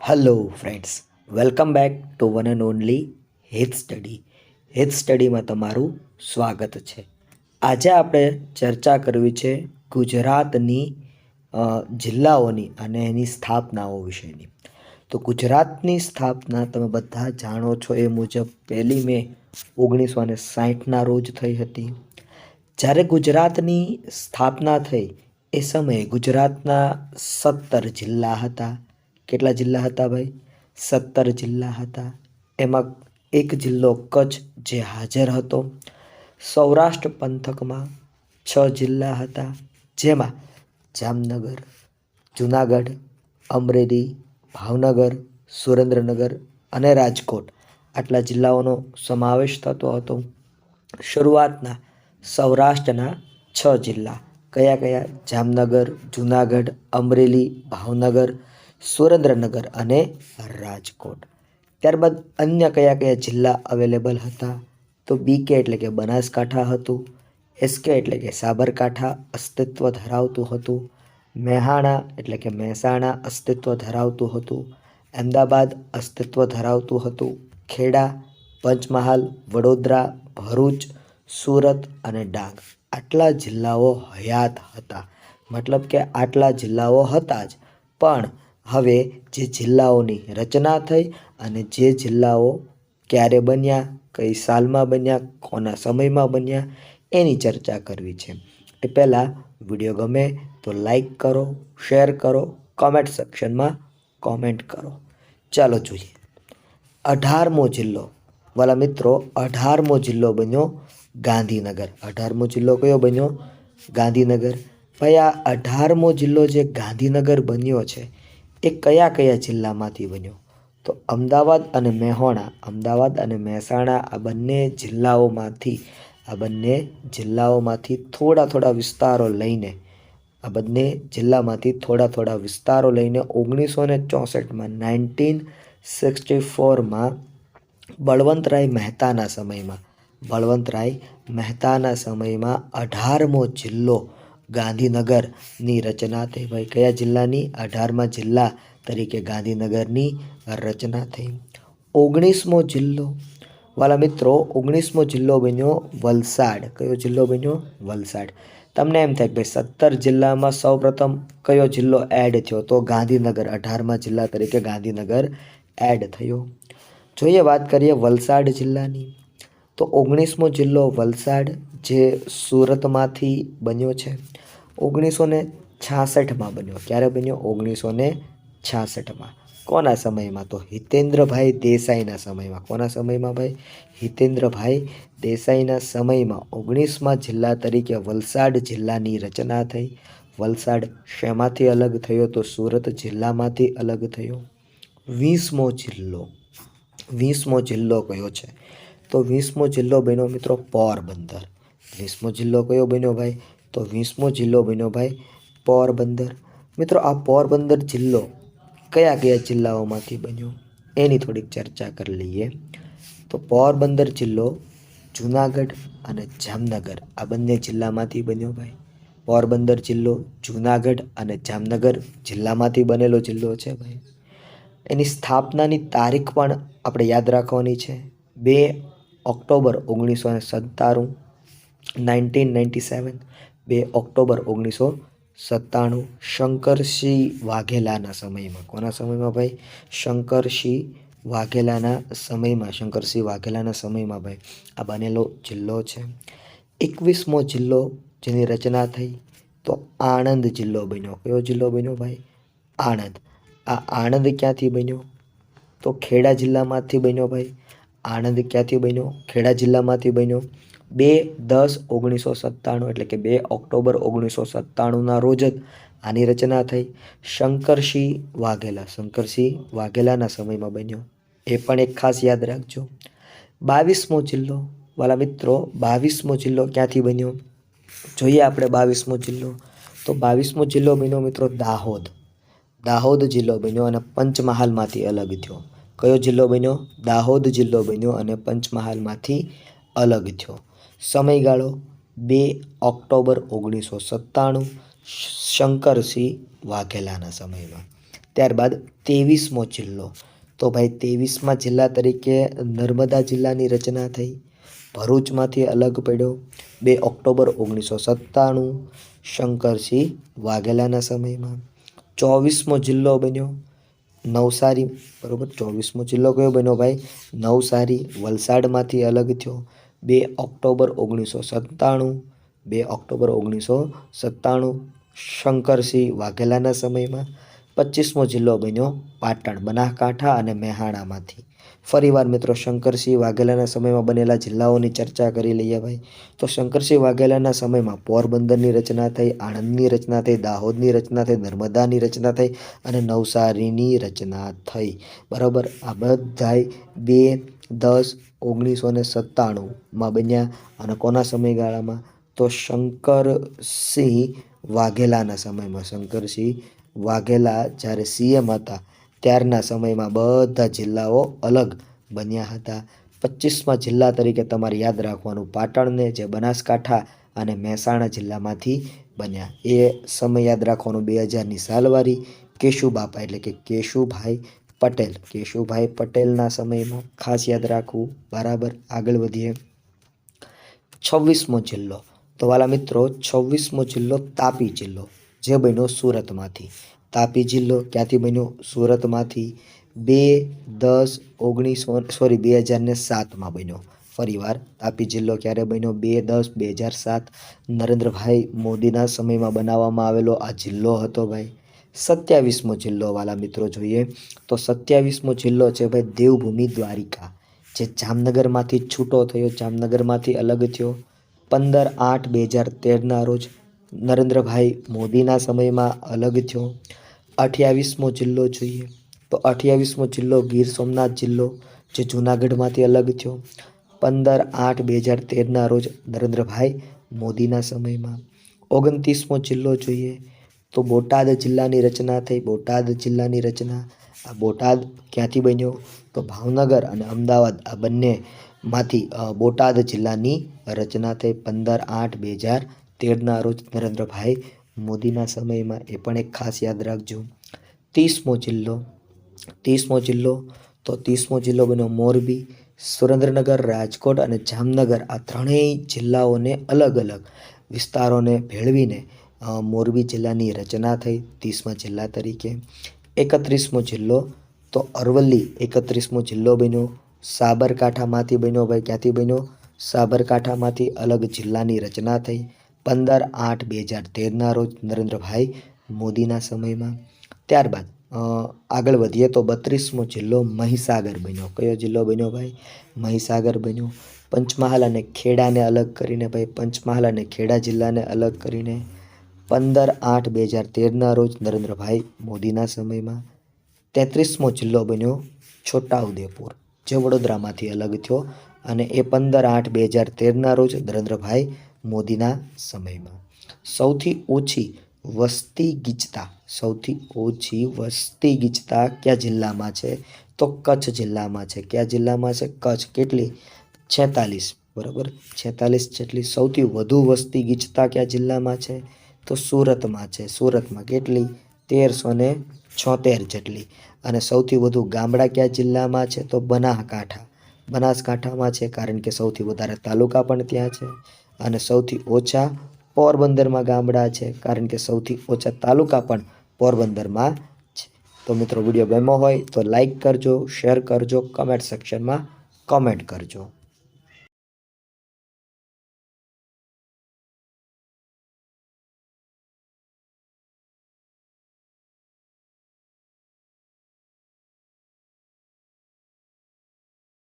Hello friends welcome back to one and only હેથ study હેથ સ્ટડીમાં તમારું સ્વાગત છે. આજે આપણે ચર્ચા કરવી છે ગુજરાતની જિલ્લાઓની અને એની સ્થાપનાઓ વિશેની. તો ગુજરાતની સ્થાપના તમે બધા જાણો છો એ મુજબ પહેલી મે ઓગણીસો ને સાહીઠના રોજ થઈ હતી. જ્યારે ગુજરાતની સ્થાપના થઈ, એ સમયે ગુજરાતના સત્તર જિલ્લા હતા. કેટલા જિલ્લા હતા ભાઈ? સત્તર જિલ્લા હતા. એમાં એક જિલ્લો કચ્છ જે હાજર હતો. સૌરાષ્ટ્ર પંથકમાં છ જિલ્લા હતા. જેમાં જામનગર, જુનાગઢ, અમરેલી, ભાવનગર, સુરેન્દ્રનગર અને રાજકોટ આટલા જિલ્લાઓનો સમાવેશ થતો હતો. શરૂઆતના સૌરાષ્ટ્રના છ જિલ્લા. કયા કયા? જામનગર, જુનાગઢ, અમરેલી, ભાવનગર, સુરેન્દ્રનગર અને રાજકોટ. ત્યારબાદ અન્ય કયા કયા જિલ્લા અવેલેબલ હતા? તો બીકે એટલે કે બનાસકાંઠા હતું એસકે એટલે કે સાબરકાંઠા અસ્તિત્વ ધરાવતું હતું મહેસાણા એટલે કે મહેસાણા અસ્તિત્વ ધરાવતું હતું, અમદાવાદ અસ્તિત્વ ધરાવતું હતું ખેડા, પંચમહાલ, વડોદરા, ભરૂચ, સુરત અને ડાંગ. આટલા જિલ્લાઓ હયાત હતા. મતલબ કે આટલા જિલ્લાઓ હતા જ. પણ હવે જે જિલ્લાઓની રચના થઈ અને જે જિલ્લાઓ ક્યારે બન્યા, કઈ સાલમાં બન્યા, કોના સમયમાં બન્યા, એની ચર્ચા કરવી છે. એ પહેલાં વીડિયો ગમે તો લાઈક કરો, શેર કરો, કોમેન્ટ સેક્શનમાં કોમેન્ટ કરો. ચાલો જોઈએ. અઢારમો જિલ્લો. વાલા મિત્રો, અઢારમો જિલ્લો બન્યો ગાંધીનગર. અઢારમો જિલ્લો કયો બન્યો? ગાંધીનગર. ભાઈ, આ અઢારમો જિલ્લો જે ગાંધીનગર બન્યો છે, એ કયા કયા જિલ્લામાંથી બન્યો? તો અમદાવાદ અને મહેસાણા અમદાવાદ અને મહેસાણા, આ બંને જિલ્લાઓમાંથી, આ બંને જિલ્લાઓમાંથી થોડા થોડા વિસ્તારો લઈને, આ બંને જિલ્લામાંથી થોડા થોડા વિસ્તારો લઈને ઓગણીસો ને ચોસઠમાં નાઇન્ટીન સિક્સટી ફોરમાં બળવંતરાય મહેતાના સમયમાં. બળવંતરાય મહેતાના સમયમાં અઢારમો જિલ્લો ગાંધીનગરની રચના થઈ. ભાઈ, કયા જિલ્લાની? અઢારમા જિલ્લા તરીકે ગાંધીનગરની રચના થઈ. ઓગણીસમો જિલ્લો. વાલા મિત્રો, ઓગણીસમો જિલ્લો બન્યો વલસાડ. કયો જિલ્લો બન્યો? વલસાડ. તમને એમ થાય કે ભાઈ સત્તર જિલ્લામાં સૌપ્રથમ કયો જિલ્લો એડ થયો? તો ગાંધીનગર. અઢારમા જિલ્લા તરીકે ગાંધીનગર એડ થયો. જોઈએ વાત કરીએ વલસાડ જિલ્લાની. તો ઓગણીસમો જિલ્લો વલસાડ જે સુરતમાંથી બન્યો છે. ઓગણીસો ને છાસઠમાં બન્યો. ક્યારે બન્યો? ઓગણીસો ને છાસઠમાં. કોના સમયમાં? તો હિતેન્દ્રભાઈ દેસાઈના સમયમાં. કોના સમયમાં ભાઈ? હિતેન્દ્રભાઈ દેસાઈના સમયમાં. ઓગણીસમાં જિલ્લા તરીકે વલસાડ જિલ્લાની રચના થઈ. વલસાડ શેમાંથી અલગ થયો? તો સુરત જિલ્લામાંથી અલગ થયો. વીસમો જિલ્લો. વીસમો જિલ્લો કયો છે? તો વીસમો જિલ્લો બન્યો મિત્રો પોરબંદર. વીસમો જિલ્લો કયો બન્યો ભાઈ? તો વીસમો જિલ્લો બન્યો ભાઈ પોરબંદર. મિત્રો આ પોરબંદર જિલ્લો કયા કયા જિલ્લાઓમાંથી બન્યો? એની થોડીક ચર્ચા કરી લઈએ. તો પોરબંદર જિલ્લો, જુનાગઢ અને જામનગર આ બંને જિલ્લામાંથી બન્યો ભાઈ. પોરબંદર જિલ્લો, જુનાગઢ અને જામનગર જિલ્લામાંથી બનેલો જિલ્લો છે ભાઈ. એની સ્થાપનાની તારીખ પણ આપણે યાદ રાખવાની છે. બે ઓક્ટોબર ઓગણીસો ને સત્તાણું, નાઇન્ટીન નાઇન્ટી સેવન. બે ઓક્ટોબર ઓગણીસો સત્તાણું, શંકરસિંહ વાઘેલાના સમયમાં. કોના સમયમાં ભાઈ? શંકરસિંહ વાઘેલાના સમયમાં, શંકરસિંહ વાઘેલાના સમયમાં ભાઈ. આ બનેલો જિલ્લો છે. એકવીસમો જિલ્લો જેની રચના થઈ તો આણંદ જિલ્લો બન્યો. કયો જિલ્લો બન્યો ભાઈ? આણંદ. આ આણંદ ક્યાંથી બન્યો? તો ખેડા જિલ્લામાંથી બન્યો ભાઈ. આણંદ ક્યાંથી બન્યો? ખેડા જિલ્લામાંથી બન્યો બે દસ ઓગણીસો સત્તાણું, એટલે કે બે ઓક્ટોબર ઓગણીસો સત્તાણુંના રોજ જ આની રચના થઈ. શંકરસિંહ વાઘેલા, શંકરસિંહ વાઘેલાના સમયમાં બન્યો. એ પણ એક ખાસ યાદ રાખજો. બાવીસમો જિલ્લો. વાલા મિત્રો, બાવીસમો જિલ્લો ક્યાંથી બન્યો? જોઈએ આપણે બાવીસમો જિલ્લો. તો બાવીસમો જિલ્લો બન્યો મિત્રો દાહોદ. દાહોદ જિલ્લો બન્યો અને પંચમહાલમાંથી અલગ થયો. કયો જિલ્લો બન્યો? દાહોદ જિલ્લો બન્યો અને પંચમહાલમાંથી અલગ થયો. સમયગાળો બે ઓક્ટોબર ઓગણીસો સત્તાણું, શંકરસિંહ વાઘેલાના સમયમાં. ત્યારબાદ ત્રેવીસમો જિલ્લો. તો ભાઈ ત્રેવીસમાં જિલ્લા તરીકે નર્મદા જિલ્લાની રચના થઈ. ભરૂચમાંથી અલગ પડ્યો. બે ઓક્ટોબર ઓગણીસો સત્તાણું, શંકરસિંહ વાઘેલાના સમયમાં. ચોવીસમો જિલ્લો બન્યો. નવસારી, બરોબર? ચોવીસમો જિલ્લો કયો બન્યો ભાઈ? નવસારી, વલસાડમાંથી અલગ થયો. બે ઓક્ટોબર ઓગણીસો સત્તાણું, બે ઓક્ટોબર ઓગણીસો સત્તાણું, શંકરસિંહ વાઘેલાના સમયમાં પચીસમો જિલ્લો બન્યો પાટણ, બનાસકાંઠા અને મહેસાણામાંથી. ફરીવાર મિત્રો શંકરસિંહ વાઘેલાના સમયમાં બનેલા જિલ્લાઓની ચર્ચા કરી લઈએ ભાઈ. તો શંકરસિંહ વાઘેલાના સમયમાં પોરબંદરની રચના થઈ, આણંદની રચના થઈ, દાહોદની રચના થઈ, નર્મદાની રચના થઈ અને નવસારીની રચના થઈ. બરાબર? આ બધાય બે, દસ, ઓગણીસો ને સત્તાણુંમાં બન્યા અને કોના સમયગાળામાં? તો શંકરસિંહ વાઘેલાના સમયમાં. શંકરસિંહ વાઘેલા જ્યારે સીએમ હતા ત્યારના સમયમાં બધા જિલ્લાઓ અલગ બન્યા હતા. પચીસમાં જિલ્લા તરીકે તમારે યાદ રાખવાનું પાટણને જે બનાસકાંઠા અને મહેસાણા જિલ્લામાંથી બન્યા. એ સમય યાદ રાખવાનું બે હજારની સાલવારી કેશુબાપા એટલે કે કેશુભાઈ પટેલ. કેશુભાઈ પટેલના સમયમાં ખાસ યાદ રાખવું. બરાબર, આગળ વધીએ. છવ્વીસમો જિલ્લો. તો વાલા મિત્રો, છવ્વીસમો જિલ્લો તાપી જિલ્લો, જે બન્યો સુરતમાંથી. તાપી જિલ્લો ક્યાંથી બન્યો? સુરતમાંથી બે દસ ઓગણીસો સોરી બે હજારને સાતમાં બન્યો. ફરીવાર તાપી જિલ્લો ક્યારે બન્યો? બે દસ, બે હજાર સાત. નરેન્દ્રભાઈ મોદીના સમયમાં બનાવવામાં આવેલો આ જિલ્લો હતો ભાઈ. સત્યાવીસમો જિલ્લો વાલા મિત્રો જોઈએ તો સત્યાવીસમો જિલ્લો છે ભાઈ દેવભૂમિ દ્વારિકા, જે જામનગરમાંથી છૂટો થયો. જામનગરમાંથી અલગ થયો. પંદર આઠ બે હજાર તેરના રોજ નરેન્દ્રભાઈ મોદીના સમયમાં અલગ થયો. અઠ્યાવીસમો જિલ્લો જોઈએ. તો અઠ્યાવીસમો જિલ્લો ગીર સોમનાથ જિલ્લો, જે જૂનાગઢમાંથી અલગ થયો. પંદર આઠ બે હજાર તેરના રોજ નરેન્દ્રભાઈ મોદીના સમયમાં. ઓગણત્રીસમો જિલ્લો જોઈએ તો બોટાદ જિલ્લાની રચના થઈ. બોટાદ જિલ્લાની રચના. આ બોટાદ ક્યાંથી બન્યો? તો ભાવનગર અને અમદાવાદ આ બંનેમાંથી બોટાદ જિલ્લાની રચના થઈ. પંદર આઠ બે હજાર તેરના રોજ નરેન્દ્રભાઈ મોદીના સમયમાં એ પણ એક ખાસ યાદ રાખજો. ત્રીસમો જિલ્લો. ત્રીસમો જિલ્લો તો ત્રીસમો જિલ્લો બન્યો મોરબી, સુરેન્દ્રનગર, રાજકોટ અને જામનગર. આ ત્રણેય જિલ્લાઓને અલગ અલગ વિસ્તારોને ભેળવીને મોરબી જિલ્લાની રચના થઈ ત્રીસમા જિલ્લા તરીકે. એકત્રીસમો જિલ્લો તો અરવલ્લી એકત્રીસમો જિલ્લો બન્યો. સાબરકાંઠામાંથી બન્યો ભાઈ, ક્યાંથી બન્યો? સાબરકાંઠામાંથી અલગ જિલ્લાની રચના થઈ. પંદર આઠ બે હજાર તેરના રોજ નરેન્દ્રભાઈ મોદીના સમયમાં. ત્યારબાદ આગળ વધીએ તો બત્રીસમો જિલ્લો મહીસાગર બન્યો. કયો જિલ્લો બન્યો ભાઈ? મહીસાગર બન્યો. પંચમહાલ અને ખેડાને અલગ કરીને ભાઈ, પંચમહાલ અને ખેડા જિલ્લાને અલગ કરીને પંદર આઠ બે હજાર તેરના રોજ નરેન્દ્રભાઈ મોદીના સમયમાં તેત્રીસમો જિલ્લો બન્યો છોટાઉદેપુર. જે વડોદરામાંથી અલગ થયો અને એ પંદર આઠ બે હજાર તેરના રોજ નરેન્દ્રભાઈ મોદીના સમયમાં. સૌથી ઓછી વસ્તી ગીચતા, સૌથી ઓછી વસ્તી ગીચતા કયા જિલ્લામાં છે? તો કચ્છ જિલ્લામાં છે. કયા જિલ્લામાં છે? કચ્છ. કેટલી? છેતાલીસ. બરાબર? છેતાલીસ જેટલી સૌથી વધુ વસ્તી ગીચતા કયા જિલ્લામાં છે? તો સુરતમાં છે. સુરતમાં કેટલી? તેરસો ને છોતેર જેટલી. અને સૌથી વધુ ગામડા કયા જિલ્લામાં છે? તો બનાસકાંઠા. બનાસકાંઠામાં છે કારણ કે સૌથી વધારે તાલુકા પણ ત્યાં છે. અને સૌથી ઓછા પોરબંદરમાં ગામડા છે. કારણ કે સૌથી ઓછા તાલુકા પણ પોરબંદરમાં છે. તો મિત્રો, વીડિયો ગમ્યો હોય તો લાઈક કરજો, શેર કરજો, કમેન્ટ સેક્શનમાં કમેન્ટ કરજો.